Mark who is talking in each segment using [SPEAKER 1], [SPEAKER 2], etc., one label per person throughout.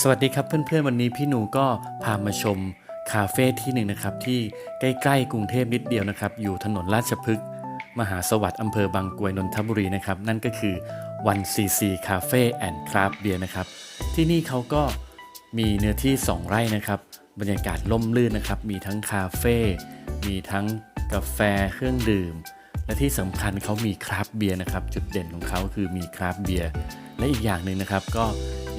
[SPEAKER 1] สวัสดีครับเพื่อนๆวันนี้พี่หนูก็พามาชมคาเฟ่ที่หนึ่งนะครับที่ใกล้ๆกรุงเทพนิดเดียวนะครับ อยู่ถนนราชพฤกษ์มหาสวัสดิ์อำเภอบางกรวยนนทบุรีนะครับ นั่นก็คือวันซีซีคาเฟ่แอนด์คราฟเบียร์นะครับ ที่นี่เขาก็มีเนื้อที่ 2 ไร่นะครับ บรรยากาศล่มลื่นนะครับ มีทั้งคาเฟ่มีทั้งกาแฟเครื่องดื่ม และที่สำคัญเขามีคราฟเบียร์นะครับ จุดเด่นของเขาคือมีคราฟเบียร์และอีกอย่างหนึ่งนะครับก็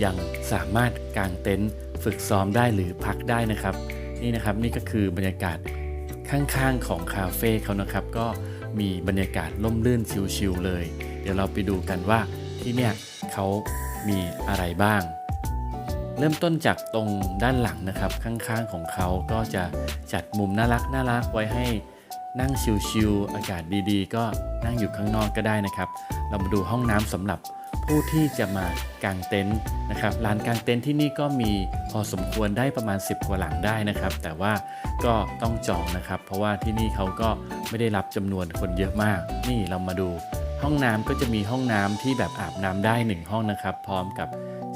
[SPEAKER 1] ยังสามารถกางเต็นท์ฝึกซ้อมได้หรือพักได้นะครับ นี่นะครับนี่ก็คือบรรยากาศข้างๆของคาเฟ่เขานะครับ ก็มีบรรยากาศล่มลื่นชิลๆเลย เดี๋ยวเราไปดูกันว่าที่เนี่ยเขามีอะไรบ้าง เริ่มต้นจากตรงด้านหลังนะครับ ข้างๆของเขาก็จะจัดมุมน่ารักน่ารักไว้ให้นั่งชิลๆอากาศดีๆ ก็นั่งอยู่ข้างนอกก็ได้นะครับ เรามาดูห้องน้ำสำหรับ ผู้ที่จะมากางเต็นท์นะครับลานกางเต็นท์ที่นี่ก็มีพอสมควรได้ประมาณ 10 กว่าหลังได้นะครับ แต่ว่าก็ต้องจองนะครับ เพราะว่าที่นี่เขาก็ไม่ได้รับจำนวนคนเยอะมาก นี่เรามาดูห้องน้ำก็จะมีห้องน้ำที่แบบอาบน้ำได้หนึ่งห้องนะครับ พร้อมกับ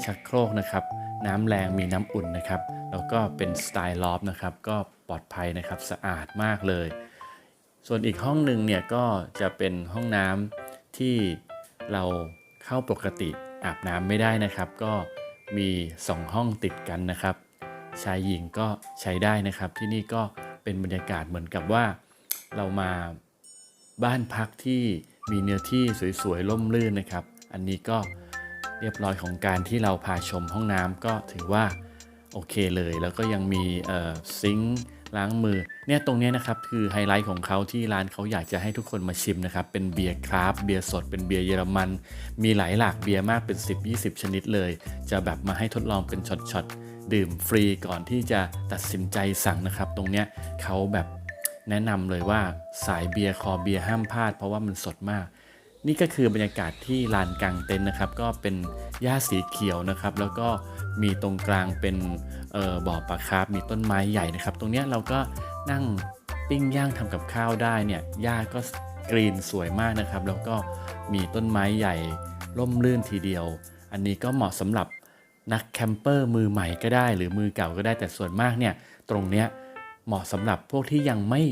[SPEAKER 1] ชักโครกนะครับน้ำแรงมีน้ำอุ่นนะครับ แล้วก็เป็นสไตล์ลอฟนะครับก็ปลอดภัยนะครับสะอาดมากเลย ส่วนอีกห้องหนึ่งเนี่ยก็จะเป็นห้องน้ำที่เรา เข้าปกติอาบน้ำไม่ได้นะครับ ก็มี 2 ห้องติดกันนะครับ ชายหญิงก็ใช้ได้นะครับ ที่นี่ก็เป็นบรรยากาศเหมือนกับว่า เรามาบ้านพักที่มีเนื้อที่สวยๆร่มรื่นนะครับ อันนี้ก็เรียบร้อยของการที่เราพาชมห้องน้ำก็ถือว่าโอเคเลย แล้วก็ยังมีซิงค์ ล้างมือเนี่ยตรงนี้นะครับคือไฮไลท์ของเขาที่ร้านเขาอยากจะให้ทุกคนมาชิมนะครับเป็นเบียร์คราฟเบียร์สดเป็นเบียร์เยอรมัน มีหลายหลากเบียร์มากเป็น 10-20 ชนิดเลย จะแบบมาให้ทดลองเป็นช็อตๆดื่มฟรีก่อนที่จะตัดสินใจสั่งนะครับ ตรงเนี้ยเขาแบบแนะนำเลยว่าสายเบียร์คอเบียร์ห้ามพลาด เพราะว่ามันสดมาก นี่ก็คือบรรยากาศที่ลานกลางเต็นท์นะครับ ก็เป็นหญ้าสีเขียวนะครับ แล้วก็มีตรงกลางเป็น ออบ่อปลาคาร์ฟมีต้นไม้ใหญ่นะครับ ตรงเนี้ยเราก็นั่งปิ้งย่างทำกับข้าวได้เนี่ยหญ้าก็กรีนสวยมากนะครับ แล้วก็มีต้นไม้ใหญ่ร่มรื่นทีเดียว อันนี้ก็เหมาะสำหรับนักแคมเปอร์มือใหม่ก็ได้หรือมือเก่าก็ได้แต่ส่วนมากเนี่ยตรงเนี้ยเหมาะสำหรับพวกที่ยังไม่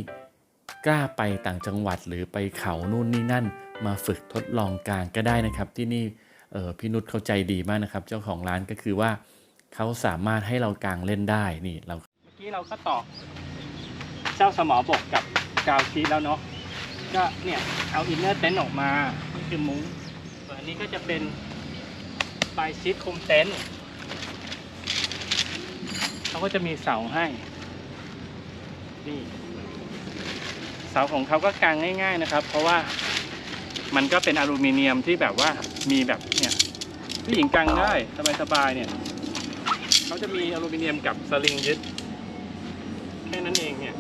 [SPEAKER 1] กล้าไปต่างจังหวัดหรือไปเขานู่นนี่นั่น มาฝึกทดลองกลางก็ได้นะครับ ที่นี่ออพี่นุชเข้าใจดีมากนะครับ เจ้าของร้านก็คือว่า เขาสามารถให้เรากางเล่นได้นี่เรา
[SPEAKER 2] เมื่อกี้เราก็ตอกเจ้าสมอบกกับกาวชีสแล้วเนาะก็เนี่ยเอาอินเนอร์เต็นท์ออกมานี่คือมุ้งส่วนอันนี้ก็จะเป็นปลายชีสคุมเต็นท์เขาก็จะมีเสาให้นี่เสาของเขาก็กางง่าย ๆนะครับ เพราะว่ามันก็เป็นอลูมิเนียมที่แบบว่ามีแบบเนี่ยผู้หญิงกางได้สบายๆเนี่ย เขาจะมีอลูมิเนียมกับสลิงยึด แค่นั้นเองเนี่ย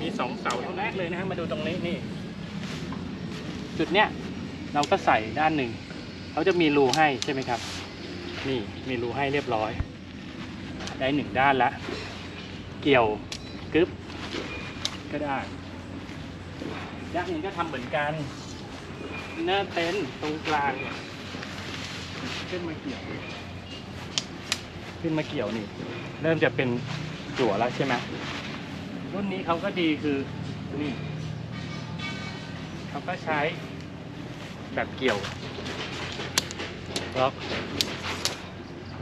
[SPEAKER 2] มีสองเสาเท่านั้นเลยนะฮะมาดูตรงนี้นี่ จุดเนี้ยเราก็ใส่ด้านหนึ่ง เขาจะมีรูให้ใช่ไหมครับ นี่มีรูให้เรียบร้อย ได้หนึ่งด้านละ เกี่ยวกึ๊บก็ได้ด้านหนึ่งก็ทำเหมือนกันเนื้อเต็นตรงกลางเนี่ยขึ้นมาเกี่ยว ขึ้นมาเกี่ยวนี่ เริ่มจะเป็นจั่วแล้วใช่ไหมรุ่นนี้เขาก็ดีคือนี่เขาก็ใช้แบบเกี่ยวล็อก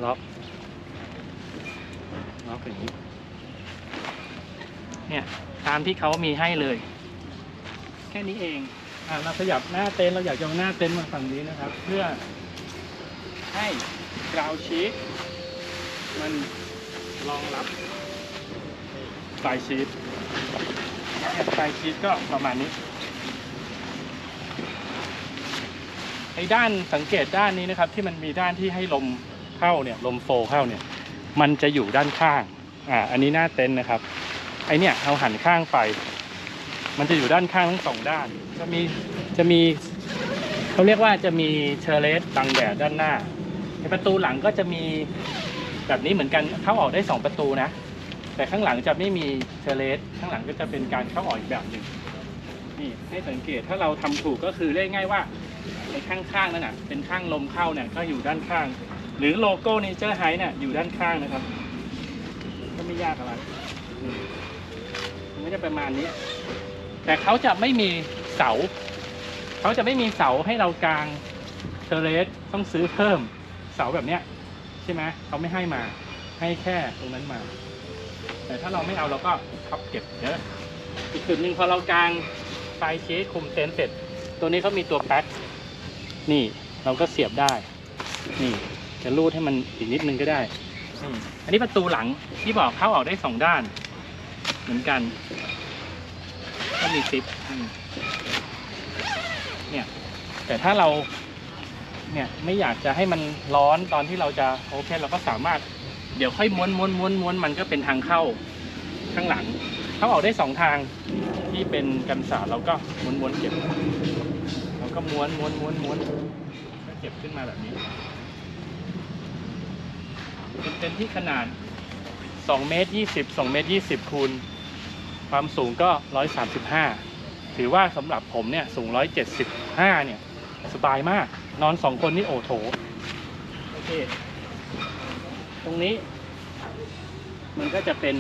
[SPEAKER 2] ล็อกล็อกอย่างนี้เนี่ยตามที่เขามีให้เลย แค่นี้เองอะเราขยับหน้าเต็นท์เราอยากจะเอาหน้าเต็นท์มาฝั่งนี้นะครับ เพื่อให้กราวชี มันรองรับสายชีสสายชีสก็ประมาณนี้ไอ้ด้านสังเกตด้านนี้นะครับ ที่มันมีด้านที่ให้ลมเข้าเนี่ยลมโฟเข้าเนี่ย มันจะอยู่ด้านข้างอ่าอันนี้หน้าเต็นท์นะครับ ไอเนี่ยเอาหันข้างไป มันจะอยู่ด้านข้างทั้งสองด้าน จะมีจะมีเขาเรียกว่าจะมีเชอร์เลสบังแดดด้านหน้าในประตูหลังก็จะมี แบบนี้เหมือนกันเข้าออกได้ 2 ประตูนะ แต่ข้างหลังจะไม่มีเทเลสข้างหลังก็จะเป็นการเข้าออกอีกแบบหนึ่งนี่ให้สังเกตถ้าเราทำถูกก็คือเรียกง่ายว่าไอ้ข้างๆนั่นน่ะเป็นข้างลมเข้าเนี่ยก็อยู่ด้านข้าง หรือโลโก้เนเจอร์ไฮเนี่ยอยู่ด้านข้างนะครับ ก็ไม่ยากอะไรมันก็จะประมาณนี้ แต่เขาจะไม่มีเสาเขาจะไม่มีเสาให้เรากางเทเรสต้องซื้อเพิ่มเสาแบบเนี้ย ใช่ไหมเขาไม่ให้มา ให้แค่ตรงนั้นมา แต่ถ้าเราไม่เอาเราก็พับเก็บเยอะอีกจุดหนึ่งพอเรากางไฟเชสคุมเต็นท์เสร็จ ตัวนี้เขามีตัวแพ็คนี่เราก็เสียบได้ นี่จะรูดให้มันอีกนิดนึงก็ได้ อันนี้ประตูหลังที่บอกเข้าออกได้สองด้าน เหมือนกัน ก็มีซิปเนี่ย แต่ถ้าเรา เนี่ยไม่อยากจะให้มันร้อนตอนที่เราจะโอเคเราก็สามารถเดี๋ยวค่อยม้วนม้วนม้วนม้วนมันก็เป็นทางเข้าข้างหลังเข้าออกได้สองทางที่เป็นกันศาเราก็ม้วนม้วนเก็บเราก็ม้วนม้วนม้วนม้วนก็เก็บขึ้นมาแบบนี้เป็นเต็นท์ที่ขนาด2เมตร20 2เมตร20คูณความสูงก็ 135 ถือว่าสำหรับผมเนี่ยสูง 175 เนี่ย สบายมาก นอนสองคนนี่โอโถโอเค ตรงนี้ มันก็จะเป็น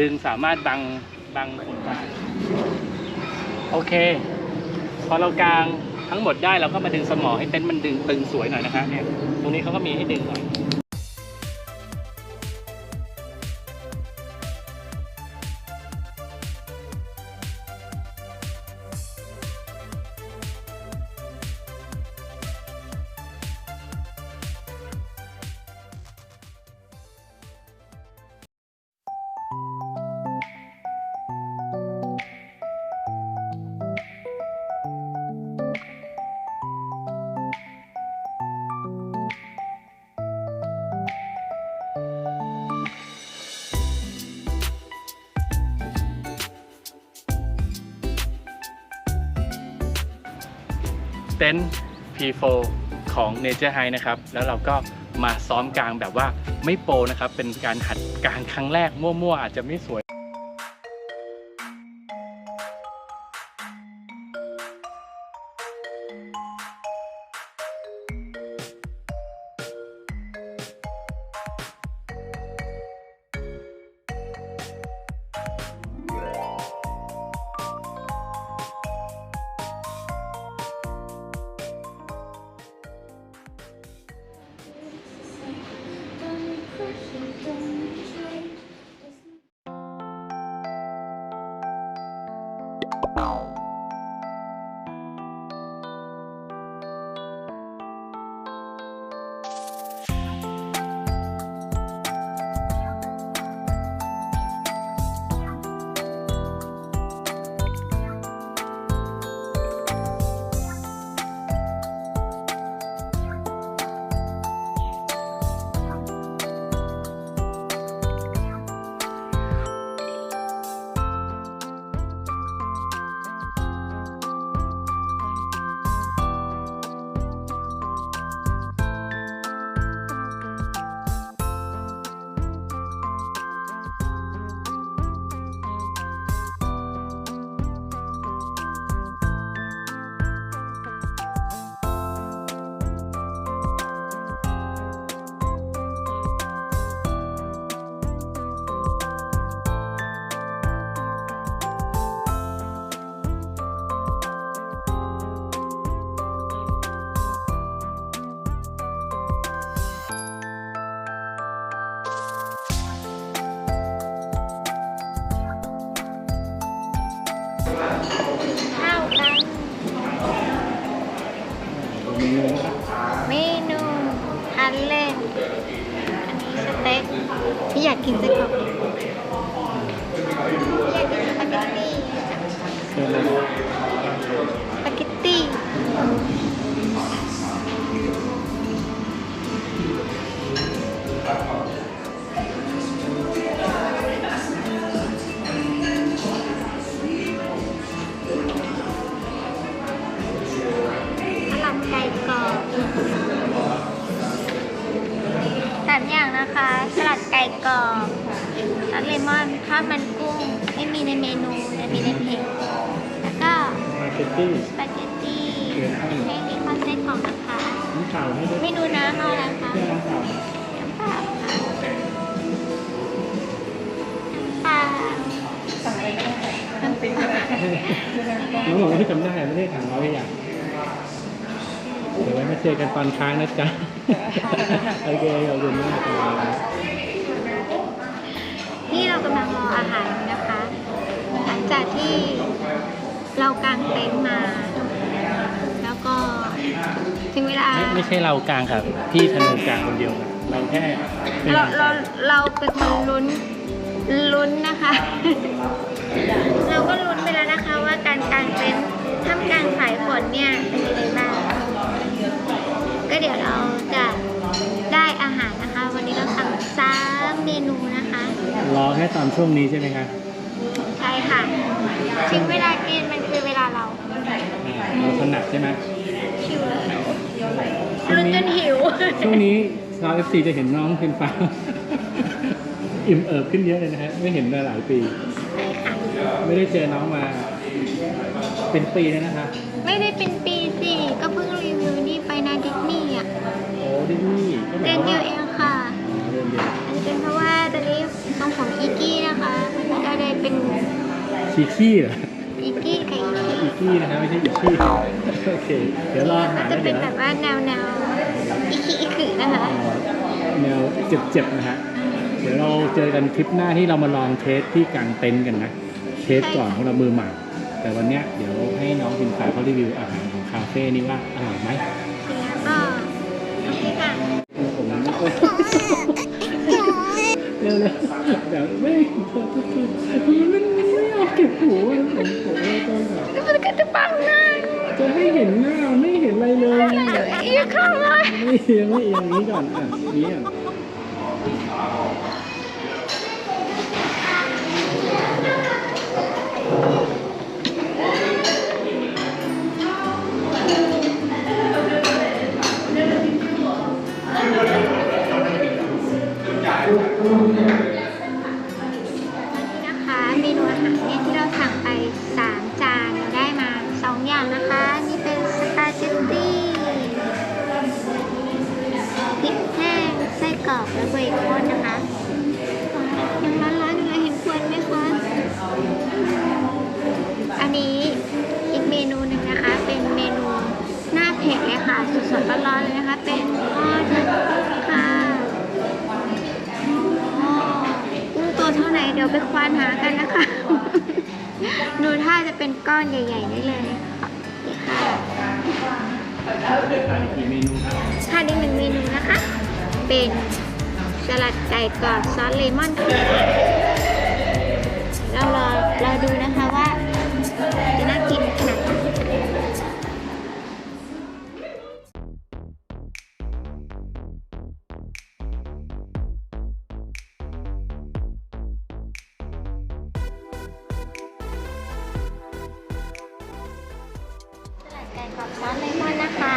[SPEAKER 2] ดึงสามารถบังบังฝนได้โอเค พอเรากางทั้งหมดได้เราก็มาดึงสมอให้เต็นท์มันดึงตึงสวยหน่อยนะฮะเนี่ยตรงนี้เขาก็มีให้ดึงหน่อย เต็นท์ P4 ของ Nature High นะครับ แล้วเราก็มาซ้อมกลางแบบว่าไม่โปรนะครับ เป็นการหัดกลางครั้งแรกมั่วๆ อาจจะไม่สวย
[SPEAKER 3] ข้ เมนูทานเล่น อันนี้สเต็กพี่อยากกินส้กรอกดิพี่อยากกินสปาเกตตี้ ตติ้งสปาเกตตี้
[SPEAKER 2] เกลือให้
[SPEAKER 3] ให้มีคอนเซ็ปต์ของนะคะ
[SPEAKER 2] น้ำข่าวให้ด้วย
[SPEAKER 3] ไม่ดูนะเอาอะไร
[SPEAKER 2] แค่น้ำเปล่า
[SPEAKER 3] น้ำเปล่าค่ะน้ำเปล่า
[SPEAKER 2] น้องบอกว่าที่จำได้ไม่ได้ถามเราไม่อยากเดี๋ยวไว้มาเจอกันตอนค้างนะจ๊ะโอเคขอบคุณมากครับ
[SPEAKER 3] นี่เรากำลังรออาหารอยู่นะคะ หลังจากที่ เรากางเต็นท์มา แล้วก็ถึงเวลา
[SPEAKER 2] ไม่ไม่ใช่เรากลางครับพี่ธนูกลางคนเดียวครับเราแค่เป็น
[SPEAKER 3] เราเราเราเป็นคนลุ้นลุ้นนะคะ เราก็ลุ้นไปแล้วนะคะว่าการกางเต็นท์ท่ามกลางสายฝนเนี่ยเป็นยังไงบ้างก็เดี๋ยวเราจะได้อาหารนะคะ วันนี้เราสั่งสามเมนูนะคะ
[SPEAKER 2] รอแค่ตอนช่วงนี้ใช่ไหมครับ
[SPEAKER 3] ใช่ค่ะถึงเวลากินมันคือเวลาเรา
[SPEAKER 2] อ่า เราถนัดใช่ไหม
[SPEAKER 3] หิวเลย
[SPEAKER 2] ช่วง
[SPEAKER 3] ลุ้น
[SPEAKER 2] นี้
[SPEAKER 3] จนหิว
[SPEAKER 2] ช่วงนี้เราเอฟซีจะเห็นน้องเพินฟ้า อิ่มเอิบขึ้นเยอะเลยนะฮะไม่เห็นมาหลายปี
[SPEAKER 3] ใช่ค่ะ
[SPEAKER 2] ไม่ได้เจอน้องมา เป็นปีแล้วนะคะ
[SPEAKER 3] ไม่ได้เป็นปีสิก็เพิ่งรีวิวนี่ไปนาดิสนีย์อะ
[SPEAKER 2] โอ้ดิสนี่ก็ห
[SPEAKER 3] เดื
[SPEAKER 2] มา
[SPEAKER 3] อยน
[SPEAKER 2] ความ
[SPEAKER 3] เดี
[SPEAKER 2] ว่า
[SPEAKER 3] ยวเองค่ะ
[SPEAKER 2] อ๋อเดือนเดียว
[SPEAKER 3] อาจจะเป็นเพราะว่าตอนนี้ต้องของอีกี้นะคะมันก็เลยเป็น
[SPEAKER 2] ชีขี้เหรอ
[SPEAKER 3] อีกี้กับ อีกี้
[SPEAKER 2] อีกี้นะฮะไม่ใช่อีขี้โอเค เดี๋ยวรออาหา
[SPEAKER 3] ก็
[SPEAKER 2] ร
[SPEAKER 3] จะ
[SPEAKER 2] แล้ว
[SPEAKER 3] เป็
[SPEAKER 2] เดี๋ยว
[SPEAKER 3] นแบบว่าแนวแนวอีกี้อีคือนะคะ
[SPEAKER 2] แนวเจ็บๆนะฮะ เดี๋ยวเราเจอกันคลิปหน้าที่เรามาลองเทสที่กลางเต็นท์กันนะ เทสก่อนของเรามือใหม่ แต่วันเนี้ยเดี๋ยวให้น้องพินฟ้าเขารีวิวอาหารของคาเฟ่นี่ว่าอร่อยไหม
[SPEAKER 3] แล้วก็โอเคค่ะ
[SPEAKER 2] ผมไม่ค่อยเร็วๆเดี๋ยวไม่มันมันไม่เอา เก็บหูอะผมผมเลยต้องแบบ
[SPEAKER 3] มันก็จะปังหน้า
[SPEAKER 2] จะให้เห็นหน้าไม่เห็นอะไรเลยเอี
[SPEAKER 3] กข้างเลย
[SPEAKER 2] ไม่เอียงไม่เอียงนี้ก่อนอะนี้อะ
[SPEAKER 3] นี่ อนใหญ่ๆได้เลยนี่ค่ะ
[SPEAKER 2] กี่เมนูครับ
[SPEAKER 3] ค่ะอีกหนึ่งเมนูนะคะ เป็นสลัดไก่กรอบซอสเลมอนค่ะเรารอเราดูนะคะว่าจะ ก่กรอบซอสเลมอนนะคะ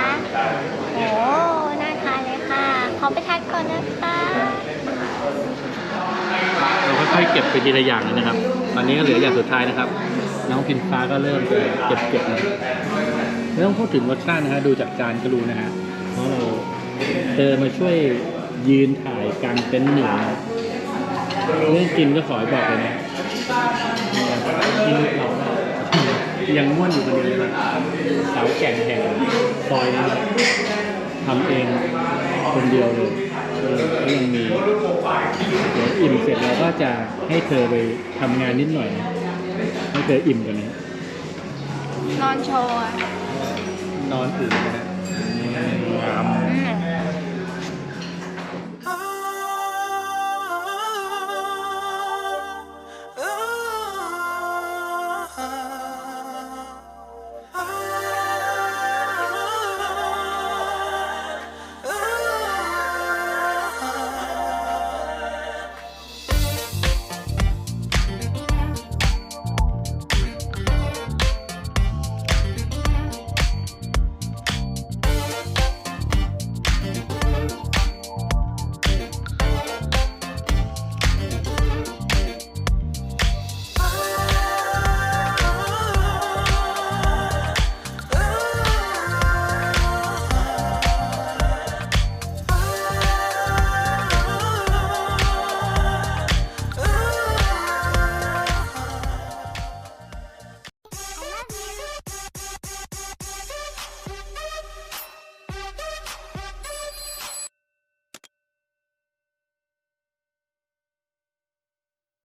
[SPEAKER 3] โอ้น่าทานเลยค่ะ ขอไปทานก่อนนะคะ
[SPEAKER 2] เราค่อยๆเก็บไปทีละอย่างเลยนะครับ ตอนนี้ก็เหลืออย่างสุดท้ายนะครับ น้องพินฟ้าก็เริ่มเก็บเก็บนะไม่ต้องพูดถึงรสชาตินะฮะดูจากจานก็รู้นะฮะเพราะเราเดินมาช่วยยืนถ่ายกลางเต็นท์หนึ่งเรื่องกินก็ขอให้บอกเลยนะกินเรา ยังม่วนอยู่คนเดียวเลยนะสาวแก่งแห่งซอยนี้นะครับทำเองคนเดียวเลยเออก็ยังมีเดี๋ยวอิ่มเสร็จเราก็จะให้เธอไปทำงานนิดหน่อยนะให้เธออิ่มกว่านี้
[SPEAKER 3] นอนโชว์อะ
[SPEAKER 2] นอนอื่นนะฮะงาม